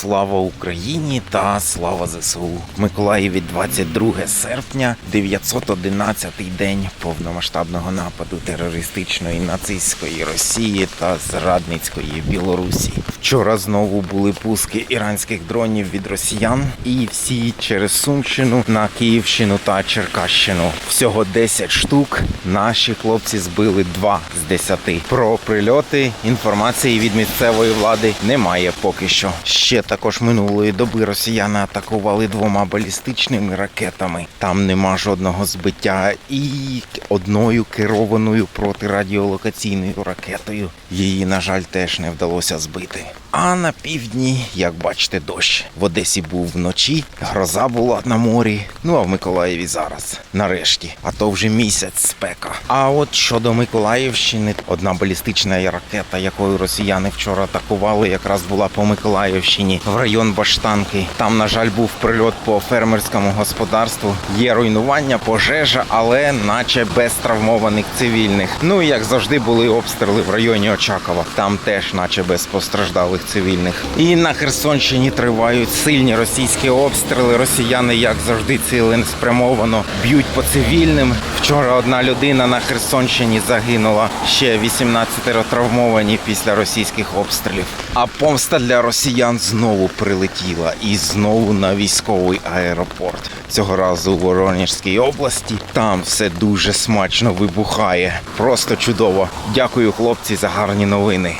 Слава Україні та слава ЗСУ. Миколаєві 22 серпня, 911-й день повномасштабного нападу терористичної нацистської Росії та зрадницької Білорусі. Вчора знову були пуски іранських дронів від росіян, і всі через Сумщину на Київщину та Черкащину. Всього 10 штук. Наші хлопці збили 2 з 10. Про прильоти інформації від місцевої влади немає поки що. Ще також минулої доби росіяни атакували двома балістичними ракетами. Там нема жодного збиття і одною керованою протирадіолокаційною ракетою. Її, на жаль, теж не вдалося збити. А на півдні, як бачите, дощ. В Одесі був вночі, гроза була на морі. Ну а в Миколаєві зараз. Нарешті. А то вже місяць спека. А от щодо Миколаївщини, одна балістична ракета, якою росіяни вчора атакували, якраз була по Миколаївщині в район Баштанки. Там, на жаль, був прильот по фермерському господарству. Є руйнування, пожежа, але наче без травмованих цивільних. Ну і як завжди були обстріли в районі Очакова. Там теж, наче без постраждалих цивільних. І на Херсонщині тривають сильні російські обстріли. Росіяни, як завжди, ціленспрямовано б'ють по цивільним. Вчора одна людина на Херсонщині загинула. Ще 18 травмовані після російських обстрілів. А помста для росіян знову прилетіла і знову на військовий аеропорт. Цього разу у Воронежській області. Там все дуже смачно вибухає. Просто чудово. Дякую, хлопці, за гарні новини.